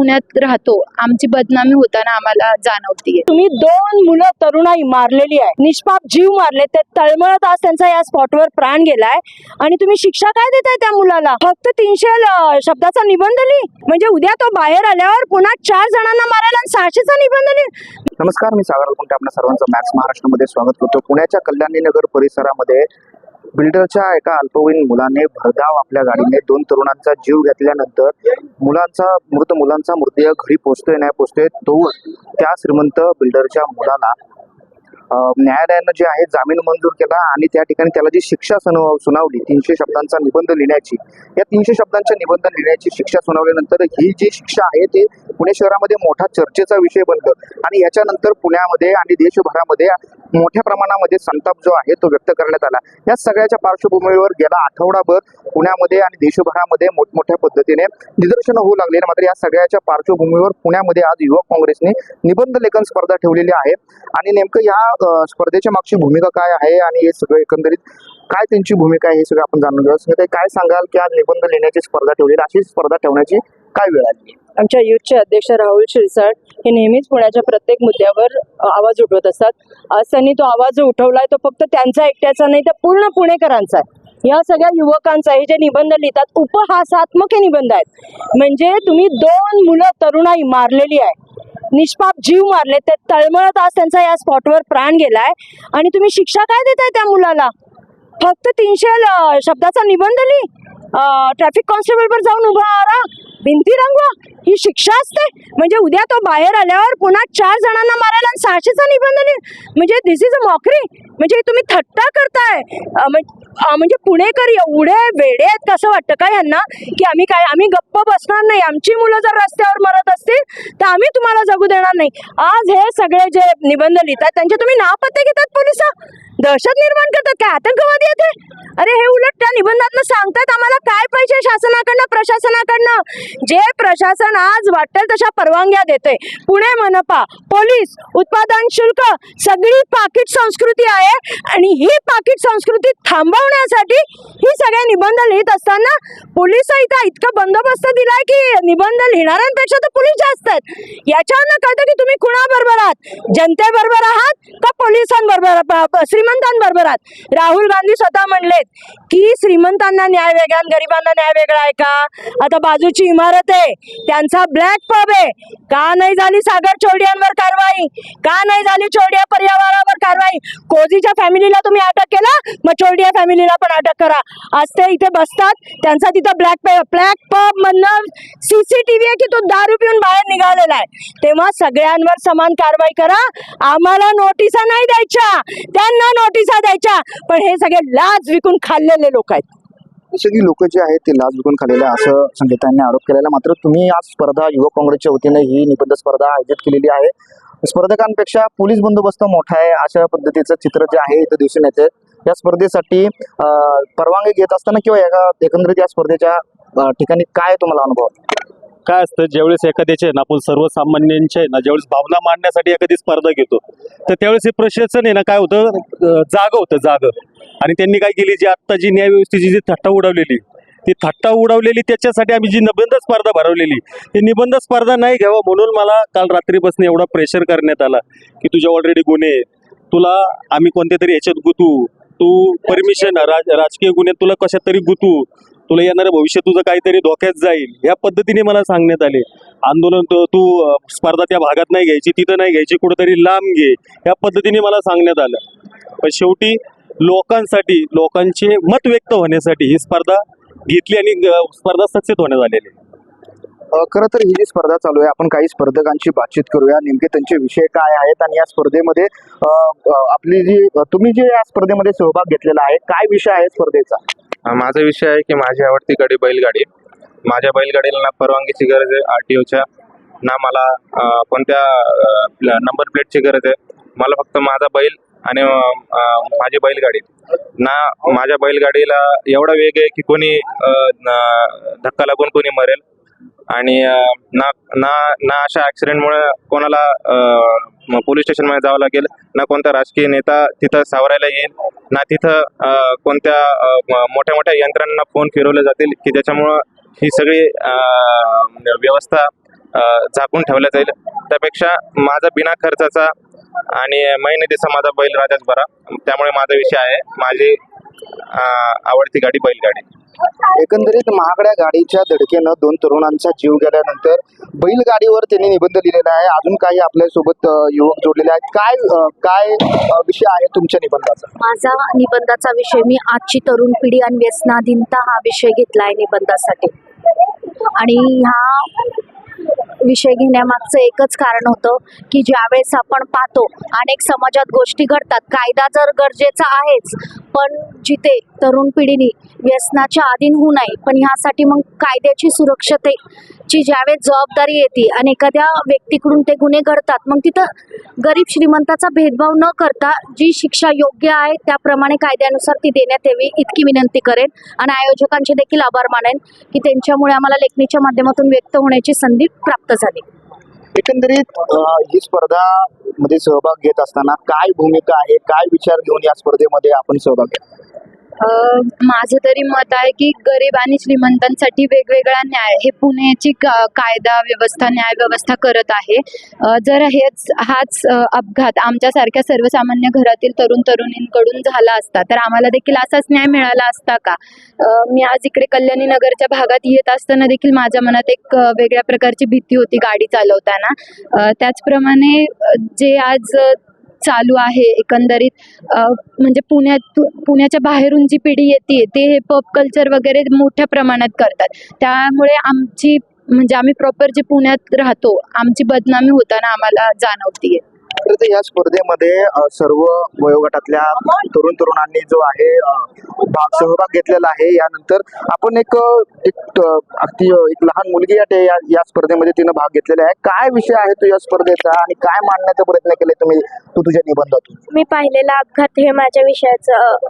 पुण्यात राहतो. आमची बदनामी होताना आम्हाला जाणवतीये. तुम्ही दोन मुलं तरुणाई मारलेली आहे. निष्पाप जीव मारले. ते तळमळत आज त्यांचा या स्पॉटवर प्राण गेलाय. आणि तुम्ही शिक्षा काय देताय त्या मुलाला? फक्त तीनशे शब्दाचा निबंध लिही. म्हणजे उद्या तो बाहेर आल्यावर पुन्हा चार जणांना मारायला आणि सहाशेचा निबंध लिही. नमस्कार मी सागर कुंटे आपल्या सर्वांचं मॅक्स महाराष्ट्रामध्ये स्वागत करतो. पुण्याच्या कल्याणी नगर परिसरामध्ये बिल्डरच्या एका अल्पवयीन मुलाने भरधाव आपल्या गाडीने दोन तरुणांचा जीव घेतल्यानंतर मुलांचा मृत मुलांचा मृतदेह घरी पोचतोय नाही पोचतोय तो त्या श्रीमंत बिल्डरच्या मुलाला न्यायालयानं जे आहे जामीन मंजूर केला आणि त्या ठिकाणी त्याला जी शिक्षा सुनाव सुनावली तीनशे शब्दांचा निबंध लिहिण्याची या तीनशे शब्दांच्या निबंध लिहिण्याची शिक्षा सुनावल्यानंतर ही जी शिक्षा आहे ते पुणे शहरामध्ये मोठा चर्चेचा विषय बनलं. आणि याच्यानंतर पुण्यामध्ये आणि देशभरामध्ये मोठ्या प्रमाणामध्ये संताप जो आहे तो व्यक्त करण्यात आला. या सगळ्याच्या पार्श्वभूमीवर गेला आठवडाभर पुण्यामध्ये आणि देशभरामध्ये मोठमोठ्या पद्धतीने निदर्शनं होऊ लागले. मात्र या सगळ्याच्या पार्श्वभूमीवर पुण्यामध्ये आज युवक काँग्रेसने निबंध लेखन स्पर्धा ठेवलेली आहे. आणि नेमकं या स्पर्धेच्या मागची भूमिका काय आहे आणि हे सगळं एकंदरीत काय त्यांची भूमिका आहे हे सगळं आपण जाणून घेऊ संजय काय सांगाल? की आज निबंध लिहिण्याची स्पर्धा ठेवलेली अशी स्पर्धा ठेवण्याची काय वेळ आली? आमच्या युथचे अध्यक्ष राहुल शिरसाट हे नेहमीच पुण्याच्या प्रत्येक मुद्द्यावर आवाज उठवत असतात. आज त्यांनी तो आवाज जो उठवलाय तो फक्त त्यांचा एकट्याचा नाही तर पूर्ण पुणेकरांचा आहे. या सगळ्या युवकांचा हे जे निबंध लिहितात उपहासात्मक हे निबंध आहेत. म्हणजे तुम्ही दोन मुलं तरुणाई मारलेली आहे. निष्पाप जीव मारले ते तळमळत आज त्यांचा या स्पॉटवर प्राण गेलाय. आणि तुम्ही शिक्षा काय देताय त्या मुलाला? फक्त तीनशे शब्दाचा निबंध लिही ट्रॅफिक कॉन्स्टेबलवर जाऊन उभा राहा. भिंती रंगवा. ही शिक्षा असते. म्हणजे उद्या तो बाहेर आल्यावर पुन्हा चार जणांना मारायला आणि सहाशेचा निबंध म्हणजे दिस इज अ मॉकरी म्हणजे तुम्ही थट्टा करताय. म्हणजे पुणेकर एवढे वेडे आहेत कसं वाटतं का यांना? की आम्ही काय आम्ही गप्प बसणार नाही. आमची मुलं जर रस्त्यावर मरत असतील तर आम्ही तुम्हाला जगू देणार नाही. आज हे सगळे जे निबंध लिहितात त्यांचे तुम्ही नापत्ते घेतात पोलीस. दहशत निर्माण करतात. काय आतंकवादी आहेत अरे हे उलट त्या निबंधातनं सांगतात आम्हाला काय पाहिजे शासनाकडनं प्रशासनाकडनं? जे प्रशासन आज वाटेल तशा परवानग्या देते पुणे मनपा पोलीस उत्पादन शुल्क सगळी पाकिट संस्कृती आहे आणि ही पाकिट संस्कृती थांबवण्यासाठी ही सगळे निबंध लिहित असताना पोलीस इथं इतका बंदोबस्त दिलाय की निबंध लिहिणाऱ्यांपेक्षा तर पोलीस जास्त आहेत. याच्यावरनं कळतं की तुम्ही कुणाबरोबर आहात? जनतेबरोबर आहात का पोलिसांबरोबर श्रीमंतांबरोबर आहात? राहुल गांधी स्वतः म्हणलेत की श्रीमंतांना न्याय वेगळा गरिबांना न्याय वेगळा आहे का? आता बाजूची इमारत आहे. त्यांचा ब्लॅक पब आहे. का नाही झाली सागर चोरडियांवर कारवाई? का नाही झाली चोरडिया पर्यावरणावर कारवाई? कोझीच्या फॅमिलीला तुम्ही अटक केला? मग चोरडिया फॅमिलीला पण अटक करा. आज ते इथे बसतात. त्यांचा तिथं ब्लॅक ब्लॅक पब मधनं सीसीटीव्ही आहे की तो दारू पिऊन बाहेर निघालेला आहे? तेव्हा सगळ्यांवर समान कारवाई करा. आम्हाला नोटिसा नाही द्यायच्या. त्यांना नोटिसा द्यायच्या. पण हे सगळे लाज विकून खाल्लेले लोक आहेत. सगळी लोक जे आहेत ते लाच विकून खालेले असं संगीतांनी आरोप केलेला मात्र तुम्ही आज स्पर्धा युवक काँग्रेसच्या वतीने ही निबंध स्पर्धा आयोजित केलेली आहे. स्पर्धकांपेक्षा पोलीस बंदोबस्त मोठा आहे अशा पद्धतीचं चित्र जे आहे इथं दिसून येते. या स्पर्धेसाठी परवानगी घेत असताना किंवा एका एकंदरीत या स्पर्धेच्या ठिकाणी काय तुम्हाला अनुभव? काय असतं ज्यावेळेस एखाद्याचे ना आपण सर्वसामान्यांचे ना ज्यावेळेस भावना मांडण्यासाठी एखादी स्पर्धा घेतो तर त्यावेळेस हे प्रशासन आहे ना काय होतं जाग होतं जाग. आणि त्यांनी काय केली जी आत्ता जी न्यायव्यवस्थेची जी थट्टा उडवलेली ती थट्टा उडवलेली त्याच्यासाठी आम्ही जी निबंध स्पर्धा भरवलेली ती निबंध स्पर्धा नाही घ्यावं म्हणून मला काल रात्रीपासून एवढा प्रेशर करण्यात आला की तुझ्या ऑलरेडी गुन्हे तुला आम्ही कोणत्या तरी ह्याच्यात गुतू तू परमिशन राज राजकीय गुन्ह्यात तुला कशात तरी गुतू तुला येणारं भविष्य तुझं काहीतरी धोक्यात जाईल. या पद्धतीने मला सांगण्यात आले. आंदोलन तू स्पर्धा त्या भागात नाही घ्यायची तिथं नाही घ्यायची कुठेतरी लांब घे. या पद्धतीने मला सांगण्यात आलं. पण शेवटी लोकांसाठी लोकांचे मत व्यक्त होण्यासाठी ही स्पर्धा घेतली आणि स्पर्धा सक्सेस होण्यात आलेली आहे. खरं तर ही जी स्पर्धा चालू आहे आपण काही स्पर्धकांची बातचीत करूया. नेमके त्यांचे विषय काय आहेत आणि या स्पर्धेमध्ये आपली जी तुम्ही जे या स्पर्धेमध्ये सहभाग घेतलेला आहे काय विषय आहे स्पर्धेचा? माझा विषय आहे की माझी आवडती गाडी बैलगाडी. माझ्या बैलगाडीला ना परवानगीची गरज आहे आर टी ओच्या ना मला कोणत्या नंबर प्लेटची गरज आहे. मला फक्त माझा बैल आणि माझी बैलगाडी. ना माझ्या बैलगाडीला एवढा वेग आहे की कोणी धक्का लागून कोणी मरेल. आणि ना ना ना अशा ऍक्सिडेंटमुळे कोणाला पोलीस स्टेशनमध्ये जावं लागेल ना कोणता राजकीय नेता तिथं सावरायला येईल ना तिथं कोणत्या मोठ्या मोठ्या यंत्रणांना फोन फिरवले जातील की ज्याच्यामुळं ही सगळी व्यवस्था झाकून ठेवल्या जाईल. त्यापेक्षा माझा बिना खर्चाचा आणि महिन्यातीचा माझा बैल राजाच बरा. त्यामुळे माझा विषय आहे. माझी आवडती गाडी बैलगाडी. एकंदरीत महागड्या गाडीच्या धडकेनं दोन तरुणांचा जीव गेल्यानंतर बैलगाडीवर त्यांनी निबंध लिहिलेला आहे. अजून काही आपल्यासोबत युवक जोडलेले आहेत. काय काय विषय आहे तुमच्या निबंधाचा? माझा निबंधाचा विषय मी आजची तरुण पिढी आणि व्यसनाधीनता हा विषय घेतला आहे निबंधासाठी. आणि हा विषय घेण्यामागचं एकच कारण होतं की ज्यावेळेस आपण पाहतो अनेक समाजात गोष्टी घडतात. कायदा जर गरजेचा आहेच पण जिथे तरुण पिढीने व्यसनाच्या अधीन होऊ नये पण ह्यासाठी मग कायद्याची सुरक्षते ची ज्यावेळेस जबाबदारी येते आणि एखाद्या व्यक्तीकडून ते गुन्हे घडतात मग तिथं गरीब श्रीमंताचा भेदभाव न करता जी शिक्षा योग्य आहे त्याप्रमाणे कायद्यानुसार ती देण्यात यावी इतकी विनंती करेन. आणि आयोजकांचे देखील आभार मानेन की त्यांच्यामुळे आम्हाला लेखणीच्या माध्यमातून व्यक्त होण्याची संधी प्राप्त झाली. एकंदरीत ही स्पर्धा मध्ये सहभाग घेत असताना काय भूमिका आहे काय विचार घेऊन या स्पर्धेमध्ये आपण सहभाग घेतला माझं तरी मत आहे की गरीब आणि श्रीमंतांसाठी वेगवेगळा न्याय हे पुण्याची का- कायदा व्यवस्था न्याय व्यवस्था करत आहे. जर हेच हाच अपघात आमच्यासारख्या सर्वसामान्य घरातील तरुण तरुणींकडून झाला असता तर आम्हाला देखील असाच न्याय मिळाला असता का? मी आज इकडे कल्याणी नगरच्या भागात येत असताना देखील माझ्या मनात एक वेगळ्या प्रकारची भीती होती गाडी चालवताना. त्याचप्रमाणे जे आज चालू आहे एकंदरीत. म्हणजे पुण्यात पुण्याच्या बाहेरून जी पिढी येते ते हे पब कल्चर वगैरे मोठ्या प्रमाणात करतात. त्यामुळे आमची म्हणजे आम्ही प्रॉपर जे पुण्यात राहतो आमची बदनामी होताना आम्हाला जाणवतीये. खरं या स्पर्धेमध्ये सर्व वयोगटातल्या तरुण तरुणांनी जो आहे भाग सहभाग घेतलेला आहे. यानंतर आपण एक एक अगदी एक लहान मुलगी या या स्पर्धेमध्ये तिनं भाग घेतलेला आहे. काय विषय आहे तो या स्पर्धेचा आणि काय मांडण्याचा प्रयत्न केले तुम्ही तू तुझ्या निबंधातून? मी पाहिलेला अपघात हे माझ्या विषयाचं